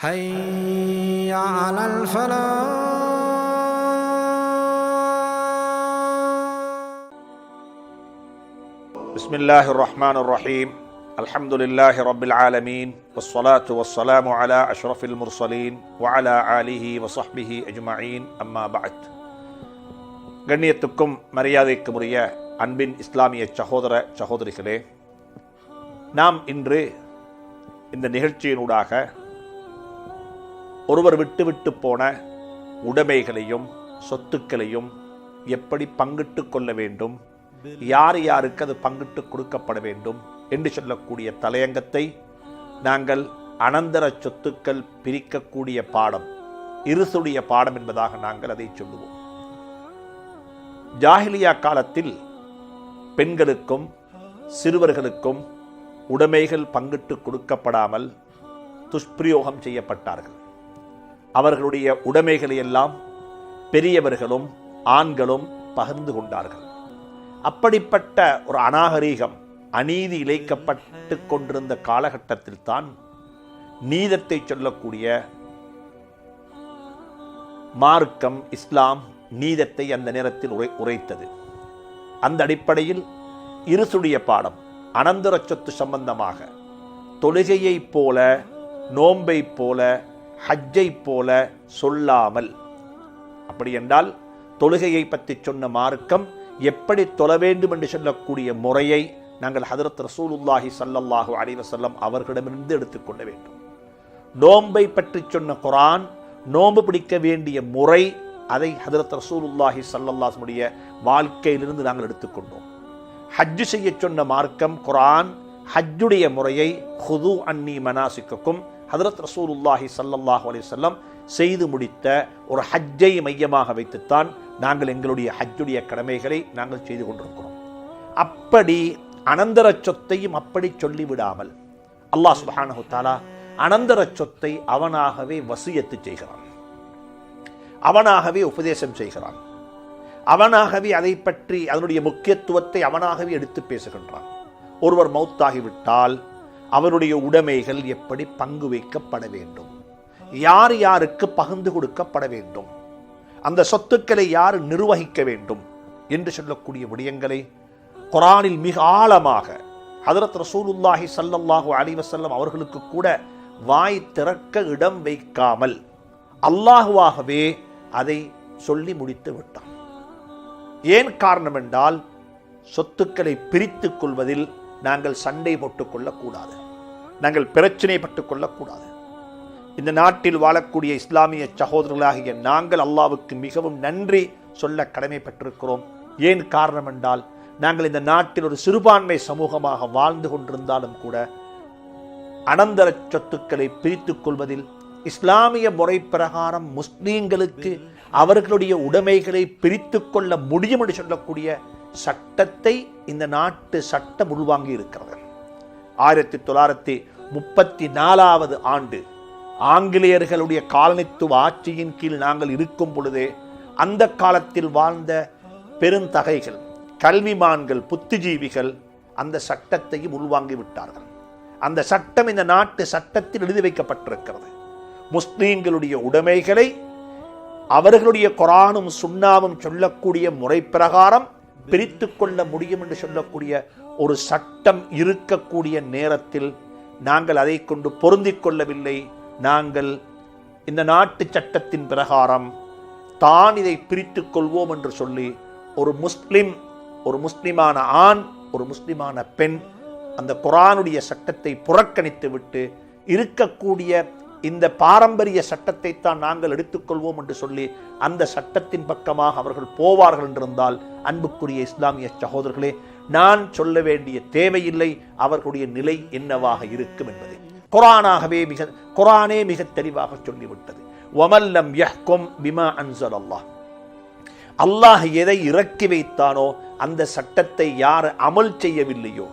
حي على الفلاح بسم الله الرحمن الرحيم الحمد لله رب العالمين والصلاة والسلام على أشرف المرسلين وعلى آله وصحبه أجمعين أما بعد கண்ணியத்துக்கும் மரியாதைக்கும் உரிய அன்பின் இஸ்லாமிய சகோதர சகோதரிகளே நாம் இன்று இந்த நிகழ்ச்சியினூடாக ஒருவர் விட்டுவிட்டு போன உடைமைகளையும் சொத்துக்களையும் எப்படி பங்கிட்டு கொள்ள வேண்டும்? யார் யாருக்கு அது பங்கிட்டு கொடுக்கப்பட வேண்டும்? என்று சொல்லக்கூடிய தலையங்கத்தை நாங்கள் அனந்தர சொத்துக்கள் பிரிக்கக்கூடிய பாடம் இருசுடைய பாடம் என்பதாக நாங்கள் அதை சொல்லுவோம். ஜாஹிலியா காலத்தில் பெண்களுக்கும் சிறுவர்களுக்கும் உடைமைகள் பங்கிட்டு கொடுக்கப்படாமல் துஷ்பிரயோகம் செய்யப்பட்டார்கள். அவர்களுடைய உடைமைகளை எல்லாம் பெரியவர்களும் ஆண்களும் பகிர்ந்து கொண்டார்கள். அப்படிப்பட்ட ஒரு அநாகரீகம் அநீதி இழைக்கப்பட்டு கொண்டிருந்த காலகட்டத்தில் தான் நீதத்தை சொல்லக்கூடிய மார்க்கம் இஸ்லாம் நீதத்தை அந்த நேரத்தில் உரை உரைத்தது. அந்த அடிப்படையில் இருசுடைய பாடம் அனந்தர சொத்து சம்பந்தமாக தொழுகையைப் போல நோன்பைப் போல ஹஜ்ஜைப் போல சொல்லாமல். அப்படி என்றால் தொழுகையை பற்றி சொன்ன மார்க்கம் எப்படி தொழ வேண்டும் என்று சொல்லக்கூடிய முறையை நாங்கள் ஹதரத் ரசூலுல்லாஹி சல்லல்லாஹு அலிவசல்லம் அவர்களிடமிருந்து எடுத்துக்கொள்ள வேண்டும். நோன்பை பற்றி சொன்ன குரான் நோன்பு பிடிக்க வேண்டிய முறை அதை ஹதரத் ரசூலுல்லாஹி சல்லல்லாஹுடைய வாழ்க்கையிலிருந்து நாங்கள் எடுத்துக்கொண்டோம் ஹஜ்ஜு செய்ய சொன்ன மார்க்கம் குரான் ஹஜ்ஜுடைய முறையை ஹுது அன்னி மனாசிக்கும் ஹதரத் ரசூலுல்லாஹி சல்லாஹ் அலிசல்லம் செய்து முடித்த ஒரு ஹஜ்ஜை மையமாக வைத்துத்தான் நாங்கள் எங்களுடைய ஹஜ்ஜுடைய கடமைகளை நாங்கள் செய்து கொண்டிருக்கிறோம். அப்படி அனந்தர சொத்தையும் அப்படி சொல்லிவிடாமல் அல்லாஹ் சுப்ஹானஹு தாலா அனந்தர சொத்தை அவனாகவே வசியத்து செய்கிறான். அவனாகவே உபதேசம் செய்கிறான். அவனாகவே அதை பற்றி அதனுடைய முக்கியத்துவத்தை அவனாகவே எடுத்து பேசுகின்றான். ஒருவர் மௌத்தாகிவிட்டால் அவருடைய உடைமைகள் எப்படி பங்கு வைக்கப்பட வேண்டும்? யார் யாருக்கு பகிர்ந்து கொடுக்கப்பட வேண்டும்? அந்த சொத்துக்களை யார் நிர்வகிக்க வேண்டும்? என்று சொல்லக்கூடிய விடயங்களை குரானில் மிக ஆழமாக ஹதரத் ரசூலுல்லாஹி ஸல்லல்லாஹு அலிவசல்லம் அவர்களுக்கு கூட வாய் திறக்க இடம் வைக்காமல் அல்லாஹுவாகவே அதை சொல்லி முடித்து விட்டான். ஏன் காரணம் என்றால் சொத்துக்களை பிரித்துக் கொள்வதில் நாங்கள் சண்டை போட்டுக் கொள்ளக்கூடாது நாங்கள் பிரச்சனைப்பட்டுக் கொள்ளக்கூடாது இந்த நாட்டில் வாழக்கூடிய இஸ்லாமிய சகோதரர்களாகிய நாங்கள் அல்லாவுக்கு மிகவும் நன்றி சொல்ல கடமைப்பட்டிருக்கிறோம். ஏன் காரணம் என்றால் நாங்கள் இந்த நாட்டில் ஒரு சிறுபான்மை சமூகமாக வாழ்ந்து கொண்டிருந்தாலும் கூட அனந்தர சொத்துக்களை பிரித்துக் கொள்வதில் இஸ்லாமிய முறை பிரகாரம் முஸ்லீம்களுக்கு அவர்களுடைய உடைமைகளை பிரித்து கொள்ள முடியும் என்று சொல்லக்கூடிய சட்டத்தை இந்த நாட்டு சட்டம் உள்வாங்கி இருக்கிறது. ஆயிரத்தி தொள்ளாயிரத்தி முப்பத்தி நாலாவது ஆண்டு ஆங்கிலேயர்களுடைய காலனித்துவ ஆட்சியின் கீழ் நாங்கள் இருக்கும் பொழுதே அந்த காலத்தில் வாழ்ந்த பெருந்தகைகள் கல்விமான்கள் புத்திஜீவிகள் அந்த சட்டத்தையும் உள்வாங்கி விட்டார்கள். அந்த சட்டம் இந்த நாட்டு சட்டத்தில் எழுதி வைக்கப்பட்டிருக்கிறது. முஸ்லீம்களுடைய உடைமைகளை அவர்களுடைய குரானும் சுண்ணாவும் சொல்லக்கூடிய முறை பிரகாரம் பிரித்து கொள்ள முடியும் என்று சொல்லக்கூடிய ஒரு சட்டம் இருக்கக்கூடிய நேரத்தில் நாங்கள் அதை கொண்டு பொருந்திக் கொள்ளவில்லை. நாங்கள் இந்த நாட்டு சட்டத்தின் பிரகாரம் தான் இதை பிரித்து கொள்வோம் என்று சொல்லி ஒரு முஸ்லிம் ஒரு முஸ்லிமான ஆண் ஒரு முஸ்லிமான பெண் அந்த குரானுடைய சட்டத்தை புறக்கணித்து விட்டு இருக்கக்கூடிய இந்த பாரம்பரிய சட்டத்தை தான் நாங்கள் எடுத்துக்கொள்வோம் என்று சொல்லி அந்த சட்டத்தின் பக்கமாக அவர்கள் போவார்கள் என்றிருந்தால் அன்புக்குரிய இஸ்லாமிய சகோதரர்களே நான் சொல்ல வேண்டிய தேவையில்லை அவர்களுடைய நிலை என்னவாக இருக்கும் என்பதை. குரானாகவே மிக குரானே மிக தெளிவாக சொல்லிவிட்டது. ஒமல்லம் யஹ்கும் பிமா அன்சல் அல்லாஹ் அல்லாஹ் எதை இறக்கி வைத்தானோ அந்த சட்டத்தை யார் அமல் செய்யவில்லையோ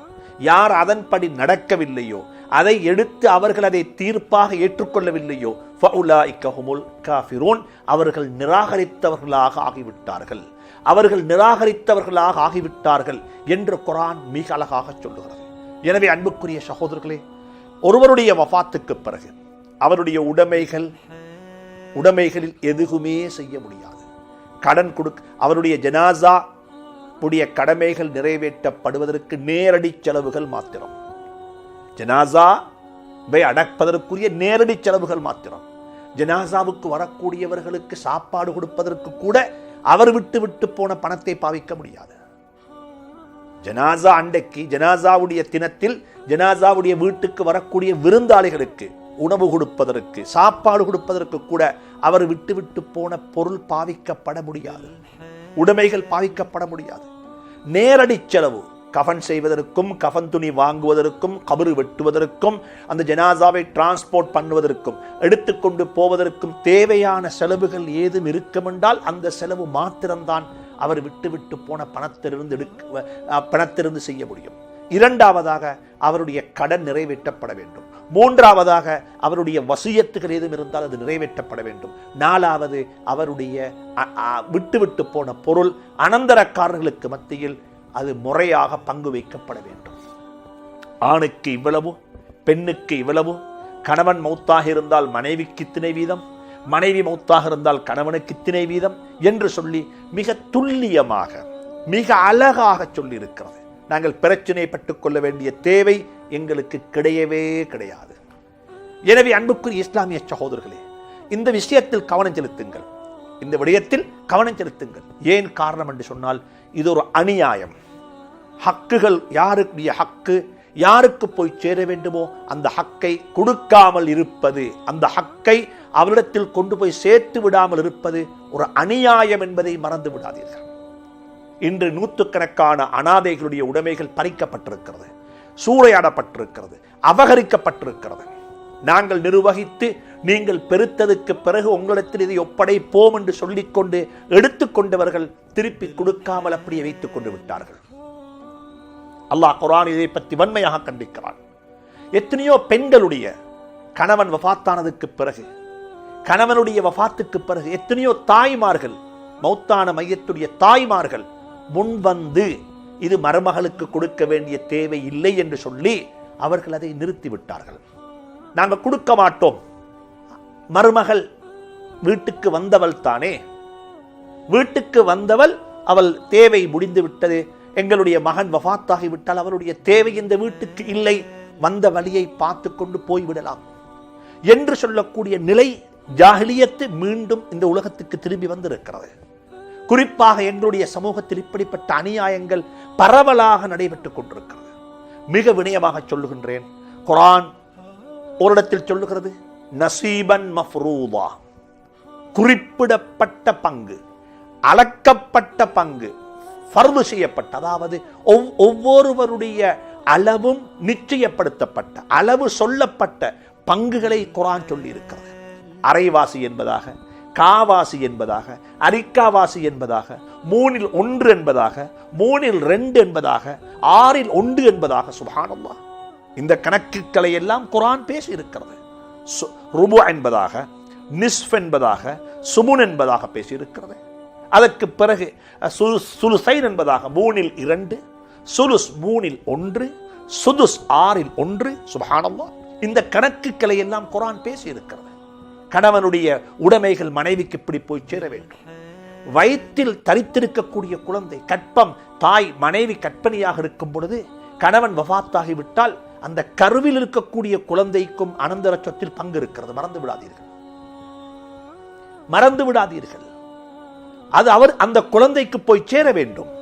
யார் அதன்படி நடக்கவில்லையோ அதை எடுத்து அவர்கள் அதை தீர்ப்பாக ஏற்றுக்கொள்ளவில்லையோ ஃபவுலாஇக்கஹுமுல் காஃபிரூன். அவர்கள் நிராகரித்தவர்களாக ஆகிவிட்டார்கள். அவர்கள் நிராகரித்தவர்களாக ஆகிவிட்டார்கள் என்று குரான் மிக அழகாக சொல்லுகிறது. எனவே அன்புக்குரிய சகோதரர்களே ஒருவருடைய வஃபாத்துக்கு பிறகு அவருடைய உடைமைகள் உடைமைகளில் எதுவுமே செய்ய முடியாது. கடன் கொடுக்க அவருடைய ஜனாசா உடைய கடமைகள் நிறைவேற்றப்படுவதற்கு நேரடி செலவுகள் மாத்திரம். ஜனாசாவை அடப்பதற்குரிய நேரடி செலவுகள் மாத்திரம். ஜனாசாவுக்கு வரக்கூடியவர்களுக்கு சாப்பாடு கொடுப்பதற்கு கூட அவர் விட்டு விட்டு போன பணத்தை பாவிக்க முடியாது. ஜனாசா அண்டைக்கு ஜனாசாவுடைய தினத்தில் ஜனாசாவுடைய வீட்டுக்கு வரக்கூடிய விருந்தாளிகளுக்கு உணவு கொடுப்பதற்கு சாப்பாடு கொடுப்பதற்கு கூட அவர் விட்டு விட்டு போன பொருள் பாவிக்கப்பட முடியாது. உடைமைகள் பாவிக்கப்பட முடியாது. நேரடி செலவு கஃன் செய்வதற்கும் கஃன் துணி வாங்குவதற்கும் கபறு வெட்டுவதற்கும் அந்த ஜனாசாவை டிரான்ஸ்போர்ட் பண்ணுவதற்கும் எடுத்துக்கொண்டு போவதற்கும் தேவையான செலவுகள் ஏதும் இருக்குமென்றால் அந்த செலவு மாத்திரம்தான் அவர் விட்டுவிட்டு போன பணத்திலிருந்து எடுக்க பணத்திலிருந்து செய்ய முடியும். இரண்டாவதாக அவருடைய கடன் நிறைவேற்றப்பட வேண்டும். மூன்றாவதாக அவருடைய வசியத்துகள் ஏதும் இருந்தால் அது நிறைவேற்றப்பட வேண்டும். நாலாவது அவருடைய விட்டுவிட்டு போன பொருள் அனந்தரக்காரர்களுக்கு மத்தியில் அது முறையாக பங்கு வைக்கப்பட வேண்டும். ஆணுக்கு இவ்வளவு பெண்ணுக்கு இவ்வளவு கணவன் மௌத்தாக இருந்தால் மனைவிக்கு இத்தனை வீதம் மனைவி மௌத்தாக இருந்தால் கணவனுக்கு இத்தனை வீதம் என்று சொல்லி மிக துல்லியமாக மிக அழகாக சொல்லியிருக்கிறது. நாங்கள் பிரச்சனைப்பட்டுக் கொள்ள வேண்டிய தேவை எங்களுக்கு கிடையவே கிடையாது. எனவே அன்புக்குரிய இஸ்லாமிய சகோதரர்களே இந்த விஷயத்தில் கவனம் செலுத்துங்கள். இந்த விடயத்தில் கவனம் செலுத்துங்கள். ஏன் காரணம் என்று சொன்னால் இது ஒரு அநியாயம். ஹக்குகள் யாருடைய ஹக்கு யாருக்கு போய் சேர வேண்டுமோ அந்த ஹக்கை கொடுக்காமல் இருப்பது அந்த ஹக்கை அவரிடத்தில் கொண்டு போய் சேர்த்து விடாமல் இருப்பது ஒரு அநியாயம் என்பதை மறந்து விடாதீர்கள். இன்று நூற்றுக்கணக்கான அனாதைகளுடைய உடைமைகள் பறிக்கப்பட்டிருக்கிறது சூறையாடப்பட்டிருக்கிறது அபகரிக்கப்பட்டிருக்கிறது. நாங்கள் நிர்வகித்து நீங்கள் பெருத்ததுக்கு பிறகு உங்களிடத்தில் இதை ஒப்படைப்போம் என்று சொல்லிக்கொண்டு எடுத்துக்கொண்டவர்கள் திருப்பி கொடுக்காமல் அப்படியே வைத்துக் கொண்டு விட்டார்கள். அல்லாஹ் குரான் இதை பற்றி வன்மையாக கண்டிக்கிறான். எத்தனையோ பெண்களுடைய கணவன் வஃபாத்தானதுக்கு பிறகு கணவனுடைய வஃபாத்துக்கு பிறகு எத்தனையோ தாய்மார்கள் மௌத்தான மையத்துடைய தாய்மார்கள் முன்வந்து இது மருமகளுக்கு கொடுக்க வேண்டிய தேவை இல்லை என்று சொல்லி அவர்கள் அதை நிறுத்திவிட்டார்கள் நாங்கள் கொடுக்க மாட்டோம். மருமகள் வீட்டுக்கு வந்தவள் தானே வீட்டுக்கு வந்தவள் அவள் தேவை முடிந்து விட்டது. எங்களுடைய மகன் வஃபாத்தாகி விட்டால் அவருடைய தேவை இந்த வீட்டுக்கு இல்லை. வந்த வழியை பார்த்து கொண்டு போய்விடலாம். என்று சொல்லக்கூடிய நிலை ஜாகிலியத்து மீண்டும் இந்த உலகத்துக்கு திரும்பி வந்திருக்கிறது. குறிப்பாக எங்களுடைய சமூகத்தில் இப்படிப்பட்ட அநியாயங்கள் பரவலாக நடைபெற்றுக் கொண்டிருக்கிறது. மிக வினயமாக சொல்லுகின்றேன். குரான் ஒரு இடத்தில் சொல்லுகிறது நசீபன் மஃப்ரூதா குறிப்பிடப்பட்ட பங்கு அளக்கப்பட்ட பங்கு ஃபர்து செய்யப்பட்ட அதாவது ஒவ்- ஒவ்வொருவருடைய அளவும் நிச்சயப்படுத்தப்பட்ட அளவு சொல்லப்பட்ட பங்குகளை குரான் சொல்லி இருக்கிறது அரைவாசி என்பதாக காவாசி என்பதாக அரிக்காவாசி என்பதாக மூணில் ஒன்று என்பதாக மூணில் ரெண்டு என்பதாக ஆறில் ஒன்று என்பதாக சுபானம்மா இந்த கணக்குகளை எல்லாம் குரான் பேசி இருக்கிறது சு- ருபு என்பதாக நிஸ்ஃப் என்பதாக சுமுன் என்பதாக பேசி இருக்கிறது அதற்கு பிறகு சுலுசைன் என்பதாக மூணில் இரண்டு சுலுஸ் மூணில் ஒன்று சுதுஸ் ஆறில் ஒன்று சுபஹானல்லாஹ். இந்த கணக்குகளை எல்லாம் குரான் பேசி இருக்கிறது கணவனுடைய உடைமைகள் மனைவிக்கு இப்படி போய் சேர வேண்டும். வயிற்றில் தரித்திருக்கக்கூடிய குழந்தை கற்பம் தாய் மனைவி கற்பனையாக இருக்கும் பொழுது கணவன் வஃபாத்தாகி விட்டால் அந்த கருவில் இருக்கக்கூடிய குழந்தைக்கும் அனந்தர சொத்தில் பங்கு இருக்கிறது. மறந்து விடாதீர்கள். மறந்து விடாதீர்கள். அது அவர் அந்த குழந்தைக்கு போய் சேர வேண்டும்.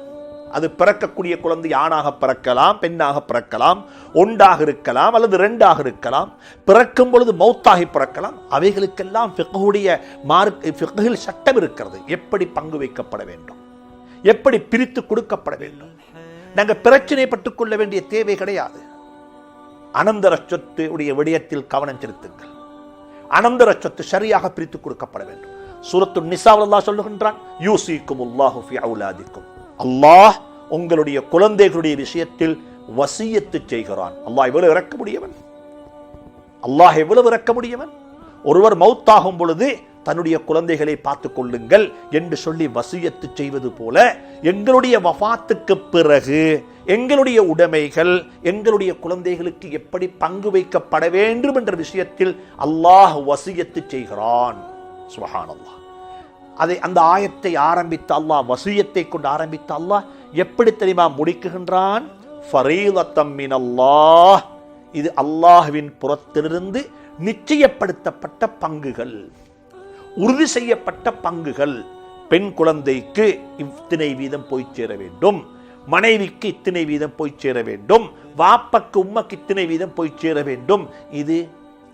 அது பிறக்கக்கூடிய குழந்தை ஆணாக பிறக்கலாம் பெண்ணாக பிறக்கலாம் ஒன்றாக இருக்கலாம் அல்லது ரெண்டாக இருக்கலாம் பிறக்கும் பொழுது மௌத்தாகி பிறக்கலாம். அவைகளுக்கெல்லாம் ஃபிக்ஹுடைய மார்க் ஃபிக்ஹில் சட்டம் இருக்கிறது. எப்படி பங்கு வைக்கப்பட வேண்டும்? எப்படி பிரித்து கொடுக்கப்பட வேண்டும்? நாங்கள் பிரச்சனைப்பட்டுக் கொள்ள வேண்டிய தேவை கிடையாது. அனந்தர சொத்து உடைய விடயத்தில் கவனம் செலுத்துங்கள். அனந்தர சொத்து சரியாக பிரித்து கொடுக்கப்பட வேண்டும். சூரத்து நிசாவில் அல்லாஹ் சொல்லுகின்றான் யூசிக்கும் உல்லாஹு அவுலாதிக்கும். அல்லாஹ் உங்களுடைய குழந்தைகளுடைய விஷயத்தில் வசியத்து செய்கிறான். அல்லாஹ் எவ்வளவு இறக்க முடியவன் அல்லாஹ் எவ்வளவு இறக்க முடியவன் ஒருவர் மௌத்தாகும் பொழுது தன்னுடைய குழந்தைகளை பார்த்துக் கொள்ளுங்கள் என்று சொல்லி வசியத்து செய்வது போல எங்களுடைய வஃபாத்துக்கு பிறகு எங்களுடைய உடைமைகள் எங்களுடைய குழந்தைகளுக்கு எப்படி பங்கு வைக்கப்பட வேண்டும் என்ற விஷயத்தில் அல்லாஹ் வசியத்து செய்கிறான். சுபஹானல்லாஹ். அதை அந்த ஆயத்தை ஆரம்பித்த அல்லாஹ் வசியத்தை கொண்டு ஆரம்பித்த அல்லாஹ் எப்படி தெரியுமா முடிக்குகின்றான்? ஃபரீலத்தம்மின் அல்லாஹ் இது அல்லாஹ்வின் புறத்திலிருந்து நிச்சயப்படுத்தப்பட்ட பங்குகள். உறுதி செய்யப்பட்ட பங்குகள். பெண் குழந்தைக்கு இத்தனை வீதம் போய் சேர வேண்டும். மனைவிக்கு இத்தனை வீதம் போய் சேர வேண்டும். வாப்பக்கு உம்மக்கு இத்தனை வீதம் போய் சேர வேண்டும். இது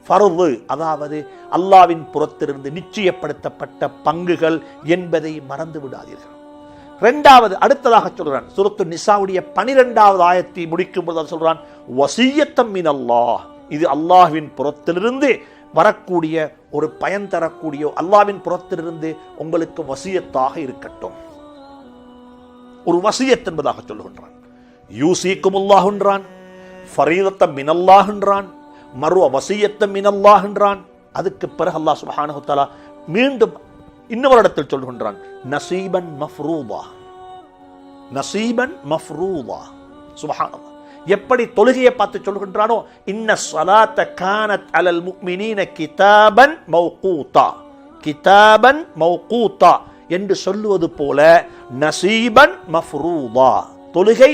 ஃபரது அதாவது அல்லாவின் புறத்திலிருந்து நிச்சயப்படுத்தப்பட்ட பங்குகள் என்பதை மறந்து விடாதீர்கள். ரெண்டாவது அடுத்ததாக சொல்கிறான் சுரத்து நிசாவுடைய பனிரெண்டாவது ஆயத்தை முடிக்கும் போது சொல்கிறான் வசியத்தம் மின் அல்லாஹ் இது அல்லாஹ்வின் புறத்திலிருந்து வரக்கூடிய ஒரு பயன் தரக்கூடிய அல்லாவின் புறத்திலிருந்து உங்களுக்கு வசியத்தாக இருக்கட்டும். ஒரு வசியத் என்பதாக சொல்லுகின்றான். யூசிக்கும் அல்லாஹ்ன்றான் ஃபரீதத்தம் மின் அல்லாஹ் என்றான் மருவ வசியத்தம் இனல்லாகின்றான் அதுக்கு பிறகு அல்லாஹ் சுப்ஹானஹு மீண்டும் இன்னொரு இடத்தில் சொல்கின்றான். நசீபன் மஃப்ரூபா நசீபன் மஃப்ரூபா சுபஹானல்லாஹ். எப்படி தொழுகையை பார்த்து சொல்கின்றானோ இன்ன சலாத்த கானத் அலல் முக்மினீன கிதாபன் மௌகூதா கிதாபன் மௌகூதா என்று சொல்லுவது போல நசீபன் மஃப்ரூபா தொழுகை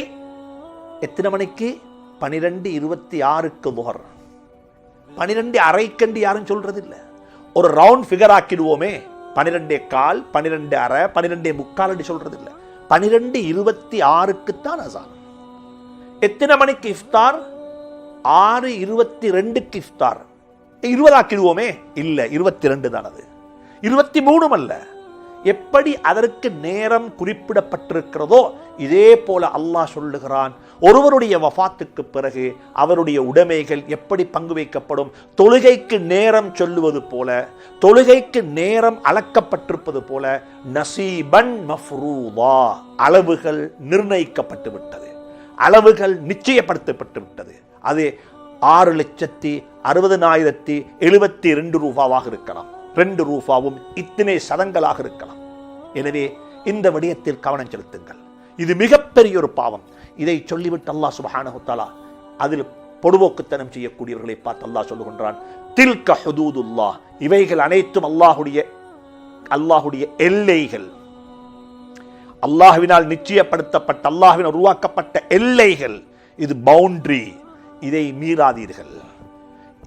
எத்தனை மணிக்கு? பனிரெண்டு இருபத்தி ஆறுக்கு முகர் பனிரெண்டு அரைக்கண்டு யாரும் சொல்றது இல்ல ஒரு ரவுண்ட் ஃபிகர் ஆக்கிடுவோமே. பனிரெண்டே கால் பனிரெண்டு அரை பனிரெண்டே முக்கால் என்று சொல்றது இல்ல பனிரெண்டு இருபத்தி ஆறுக்குத்தான் அசான். எத்தனை மணிக்கு இஃப்தார்? ஆறு இருபத்தி ரெண்டுக்கு இஃப்தார். இருபதாக்கிடுவோமே இல்ல இருபத்தி ரெண்டு தான் அது. இருபத்தி மூணும் அல்ல. எப்படி அதற்கு நேரம் குறிப்பிடப்பட்டிருக்கிறதோ இதே போல அல்லாஹ் சொல்லுகிறான். ஒருவருடைய வஃபாத்துக்கு பிறகு அவருடைய உடைமைகள் எப்படி பங்கு வைக்கப்படும்? தொழுகைக்கு நேரம் சொல்லுவது போல தொழுகைக்கு நேரம் அளக்கப்பட்டிருப்பது போல நசீபன் மஃப்ரூவா அளவுகள் நிர்ணயிக்கப்பட்டு விட்டது. அளவுகள் நிச்சயப்படுத்தப்பட்டு விட்டது. அது ஆறு லட்சத்தி அறுபதனாயிரத்தி எழுபத்தி ரெண்டு ரூபாவாக இருக்கலாம். ரெண்டு ரூபாவும் இத்தனை சதங்களாக இருக்கலாம். எனவே இந்த விடயத்தில் கவனம் செலுத்துங்கள். இது மிகப்பெரிய ஒரு பாவம். இதை சொல்லிவிட்டு அல்லாஹ் சுபஹானஹு அதில் பொடுபோக்குத்தனம் செய்யக்கூடியவர்களை பார்த்து அல்லாஹ் சொல்லுகின்றான் தில்க ஹுதூதுல்லாஹ். இவைகள் அனைத்தும் அல்லாஹுடைய அல்லாஹுடைய எல்லைகள். அல்லாஹுவினால் நிச்சயப்படுத்தப்பட்ட அல்லாஹ்வினால் உருவாக்கப்பட்ட எல்லைகள். இது பவுண்டரி இதை மீறாதீர்கள்.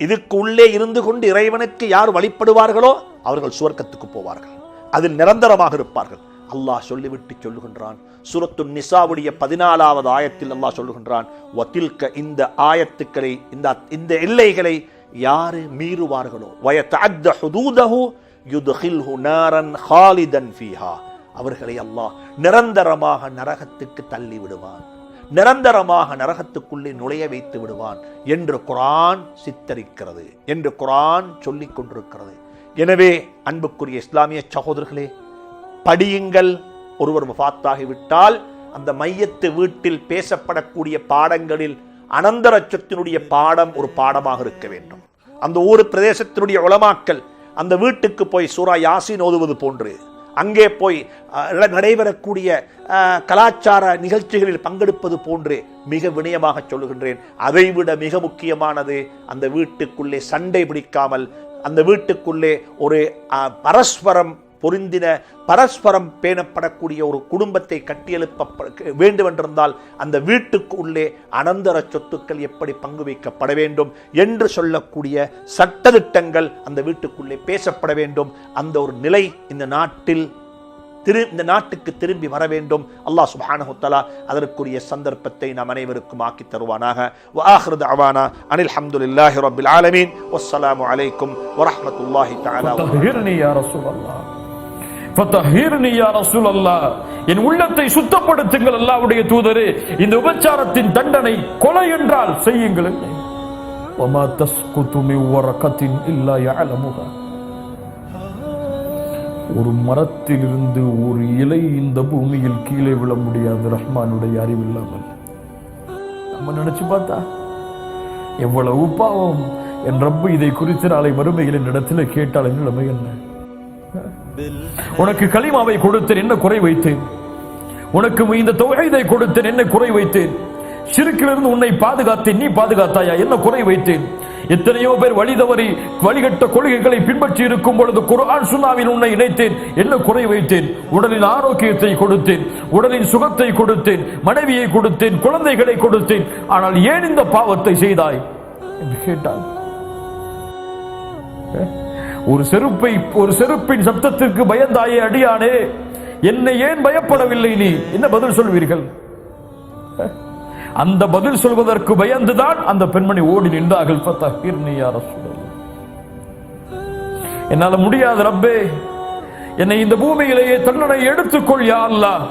இதுக்கு உள்ளே இருந்து கொண்டு இறைவனுக்கு யார் வழிபடுவார்களோ அவர்கள் சுவர்க்கத்துக்கு போவார்கள். அதில் நிரந்தரமாக இருப்பார்கள். அல்லாஹ் சொல்லிவிட்டு சொல்லுகின்றான். சுரத்து நிசாவுடைய பதினாலாவது ஆயத்தில் அல்லாஹ் சொல்லுகின்றான் வத்தில்க இந்த ஆயத்துக்களை இந்த இந்த எல்லைகளை யாரு மீறுவார்களோ? வயத்தஅத்த ஹுதூதஹு யுத்ஹில்ஹு நாரன் ஹாலிதன் ஃபீஹா. அவர்களை அல்லாஹ் நிரந்தரமாக நரகத்துக்கு தள்ளி விடுவான் நிரந்தரமாக நரகத்துக்குள்ளே நுழைய வைத்து விடுவான் என்று குரான் சித்தரிக்கிறது என்று குரான் சொல்லிக் கொண்டிருக்கிறது. எனவே அன்புக்குரிய இஸ்லாமிய சகோதரர்களே படியுங்கள். ஒருவர் வஃபாத்தாகிவிட்டால் அந்த மையத்து வீட்டில் பேசப்படக்கூடிய பாடங்களில் அனந்தரச்சத்தினுடைய பாடம் ஒரு பாடமாக இருக்க வேண்டும். அந்த ஊர் பிரதேசத்தினுடைய உலமாக்கல் அந்த வீட்டுக்கு போய் சூரா யாசின் ஓதுவது போன்று அங்கே போய் நடைபெறக்கூடிய கலாச்சார நிகழ்ச்சிகளில் பங்கெடுப்பது போன்று மிக வினயமாக சொல்லுகின்றேன். அதைவிட மிக முக்கியமானது அந்த வீட்டுக்குள்ளே சண்டை பிடிக்காமல் அந்த வீட்டுக்குள்ளே ஒரு பரஸ்பரம் பொருந்தின பரஸ்பரம் பேணப்படக்கூடிய ஒரு குடும்பத்தை கட்டியெழுப்ப வேண்டும் என்றிருந்தால் அந்த வீட்டுக்கு உள்ளே அனந்தர சொத்துக்கள் எப்படி பங்கு வைக்கப்பட வேண்டும் என்று சொல்லக்கூடிய சட்டதிட்டங்கள் அந்த வீட்டுக்குள்ளே பேசப்பட வேண்டும். அந்த ஒரு நிலை இந்த நாட்டில் திரு இந்த நாட்டுக்கு திரும்பி வர வேண்டும். அல்லாஹ் சுப்ஹானஹு தஆலா அதற்குரிய சந்தர்ப்பத்தை நாம் அனைவருக்கும் ஆக்கி தருவானாக. வஆஹிரு தஅவானா அனில் ஹம்துலில்லாஹி ரப்பில் ஆலமீன். வஸ்ஸலாமு அலைக்கும் வரஹ்மத்துல்லாஹி தஆலா என் உள்ளத்தை சுத்தப்படுத்துங்கள் அல்லாவுடைய தூதரே. இந்த உபச்சாரத்தின் தண்டனை கொலை என்றால் செய்யுங்கள் என்னை. வமா தஸ்குது இல்லா ஒரு மரத்திலிருந்து ஒரு இலை இந்த பூமியில் கீழே விழ முடியாது ரஹ்மானுடைய அறிவில்லாமல். நம்ம நினைச்சு பார்த்தா? எவ்வளவு பாவம். என் ரப்பு இதை குறித்து நாளை மறுமையில் இடத்துல கேட்டால் நிலைமை என்ன? உனக்கு களிமாவை கொடுத்தேன் என்ன குறை வைத்தேன். உனக்கு இந்த தொகைதை கொடுத்தேன் என்ன குறை வைத்தேன். சிறுக்கிலிருந்து உன்னை பாதுகாத்தேன். நீ பாதுகாத்தாயா? என்ன குறை வைத்தேன்? எத்தனையோ பேர் வழி தவறி வழிகட்ட கொள்கைகளை பின்பற்றி இருக்கும் பொழுது குரான் சுனாவில் உன்னை இணைத்தேன். என்ன குறை வைத்தேன்? உடலின் ஆரோக்கியத்தை கொடுத்தேன். உடலின் சுகத்தை கொடுத்தேன். மனைவியை கொடுத்தேன். குழந்தைகளை கொடுத்தேன். ஆனால் ஏன் இந்த பாவத்தை செய்தாய்? என்று கேட்டான். ஒரு செருப்பை ஒரு செருப்பின் சப்தத்திற்கு பயந்தாயே அடியானே என்னை ஏன் பயப்படவில்லை நீ? என்ன பதில் சொல்வீர்கள்? அந்த பதில் சொல்வதற்கு பயந்துதான் அந்த பெண்மணி ஓடி நின்றார்கள். ஃபத்தஹிர்னி என்னால முடியாது ரப்பே. என்னை இந்த பூமியிலேயே தன்னனை எடுத்துக்கொள் யா அல்லா